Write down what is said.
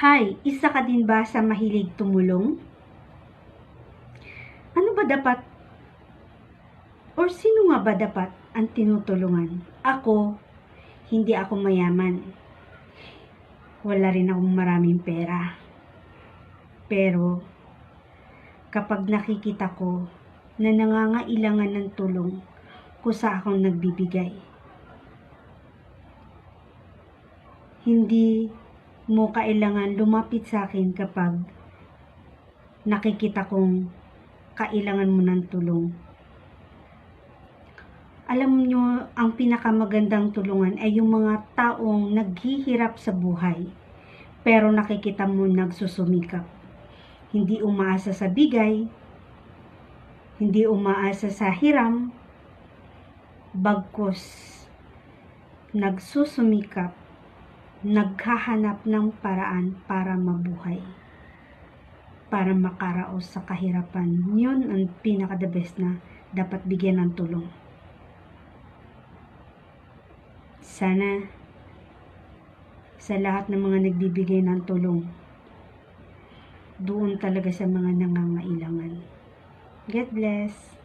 Hay, isa ka din ba sa mahilig tumulong? Ano ba dapat or sino nga ba dapat ang tinutulungan? Ako, hindi ako mayaman. Wala rin akong maraming pera. Pero, kapag nakikita ko na nangangailangan ng tulong, kusa akong nagbibigay. Hindi mo kailangan lumapit sa akin kapag nakikita kong kailangan mo ng tulong. Alam nyo, ang pinakamagandang tulungan ay yung mga taong naghihirap sa buhay, pero nakikita mo nagsusumikap. Hindi umaasa sa bigay, hindi umaasa sa hiram, bagkus nagsusumikap, naghahanap ng paraan para mabuhay, para makaraos sa kahirapan. Yun ang pinaka-the best na dapat bigyan ng tulong. Sana sa lahat ng mga nagbibigay ng tulong, doon talaga sa mga nangangailangan. God bless.